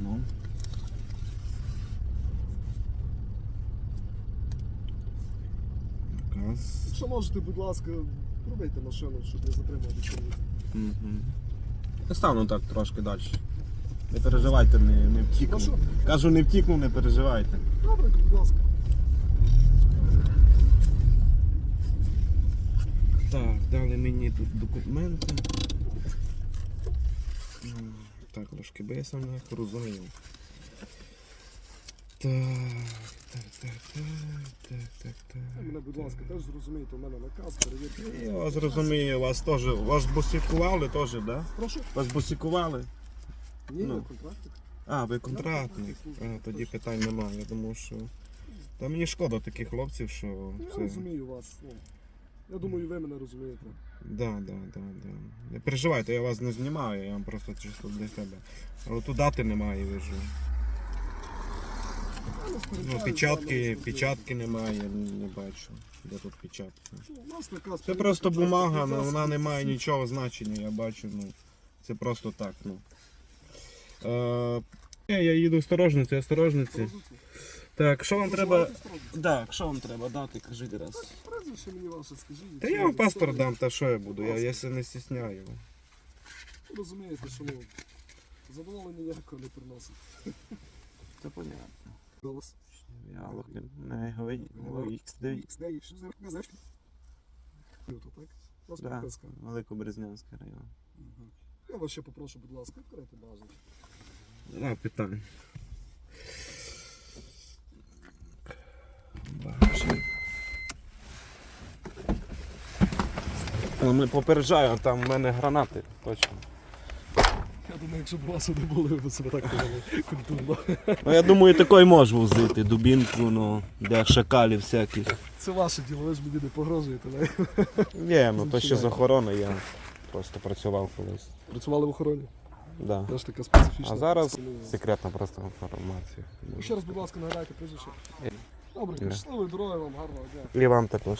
Ну. Наказ. Якщо можете, будь ласка, пробийте машину, щоб не затримувати чоловіка. Я стану так трошки далі. Не переживайте, не, не втікну. Прошу. Кажу, не втікну, не переживайте. Добре, будь ласка. Так, дали мені тут документи. Так, трошки бесаних, розумію. Так, так, так, так, так, так, так. Мене, будь ласка, теж зрозумієте, у мене наказ, перевірте. Я вас розумію, вас теж, вас бусикували теж, так? Да? Прошу. Вас бусикували? Ні, Ну. ні, контрактик. А, ви контрактник. А, тоді питань немає. Я думав, що. Та мені шкода таких хлопців, що Я це. розумію вас. Ну, я думаю, ви мене розумієте. Да, да, да, да. Не переживайте, я вас не знімаю, я вам просто чисто для себе. Але тут дати немає, вижу. Ну, з вами, печатки, печатки немає, я не бачу. Де тут печатка? Ну, у нас наказ. Це просто бумага, ну, вона не має нічого значення, я бачу, ну. Це просто так, ну. Е, е, я їду осторожниці, осторожниці. Так, що вам треба. Так, що вам треба дати, кажіть раз. Прізвище мені ваше скажіть. Та я вам паспорт дам, та що я буду, я, я се не стісняю. Ви Розумієте, що ну, задоволення ніякого не приносить. Це понятно. Голос. Я не говори, X9. Ікс. Що за казашки? Ну, так? Вас Да, підписка. Великобрезнянський район. Я вас ще попрошу, будь ласка, відкрийте багажник. Нема питань. Ну, Ми попереджаю, там в мене гранати, точно. Я думаю, якщо б у вас не були, ви б себе так повели культурно. Ну я думаю, такий можу взяти, дубінку, ну, для шакалів всяких. Це ваше діло, ви ж мені не погрожуєте. Не? Є, ну то ще з охорони я просто працював колись. Працювали в охороні. Да. Теж така специфічна. А зараз секретна просто інформація. Ще раз, будь ласка, нагадайте прізвище. Е. Добре, щасливої дороги вам, гарного дня. І вам також.